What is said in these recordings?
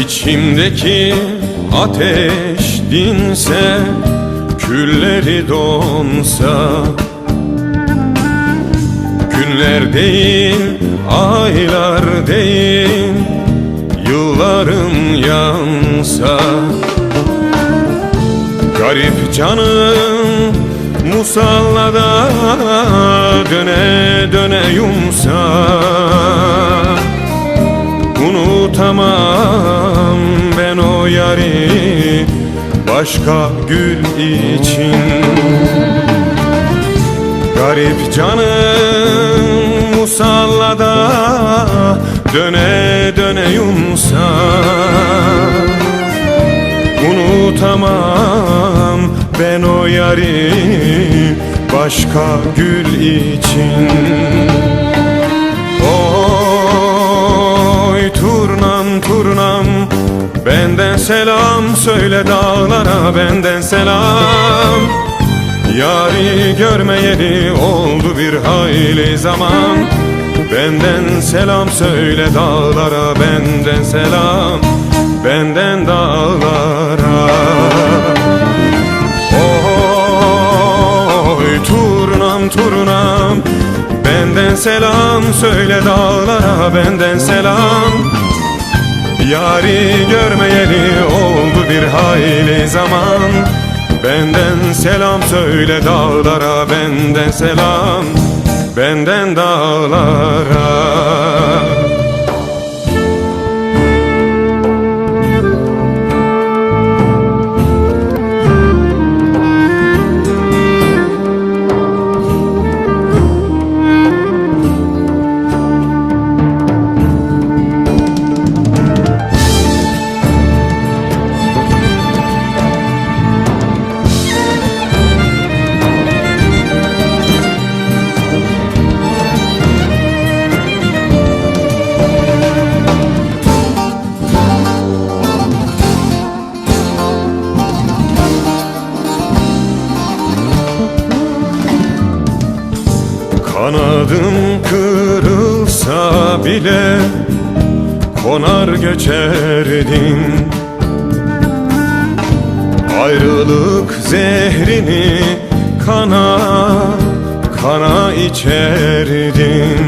İçimdeki ateş dinse Külleri donsa. Günler değil, aylar değil Yıllarım yansa. Garip canım musallada Döne döne yumsa Başka gül için. Garip canım musallada Döne döne yumsa. Unutamam ben o yari Başka gül için Turnam turnam. Benden selam söyle dağlara benden selam. Yari görmeyeli oldu bir hayli zaman. Benden selam söyle dağlara benden selam. Benden dağlara. Oy turnam turnam. Benden selam söyle dağlara benden selam. Yari görmeyeli oldu bir hayli zaman. Benden selam söyle dağlara benden selam. Benden dağlara Kanadım kırılsa bile Konar göçerdim Ayrılık zehrini kana kana içerdim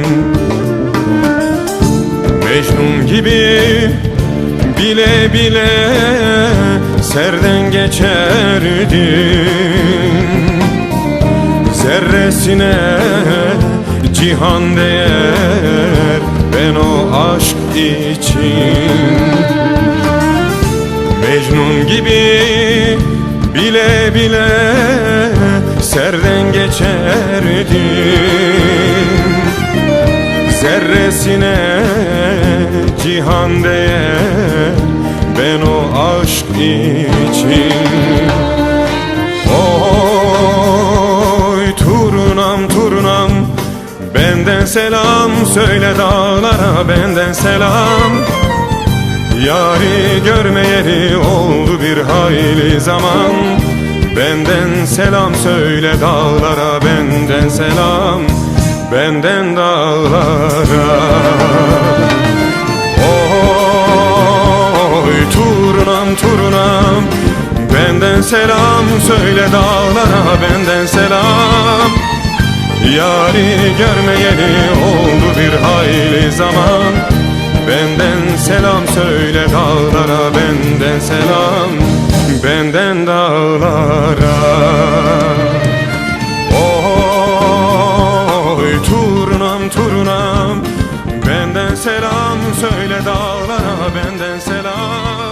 Mecnun gibi bile bile serden geçerdim Zerresine cihan değer. Ben o aşk için Mecnun gibi bile bile serden geçerdim. Zerresine cihan değer. Ben o aşk için turnam turnam. Benden selam söyle dağlara benden selam. Yari görmeyeli oldu bir hayli zaman. Benden selam söyle dağlara benden selam. Benden dağlara. Oy turnam turnam. Benden selam söyle dağlara benden selam Yari görmeyeli oldu bir hayli zaman. Benden selam söyle dağlara benden selam. Benden dağlara. Oy turnam turnam. Benden selam söyle dağlara benden selam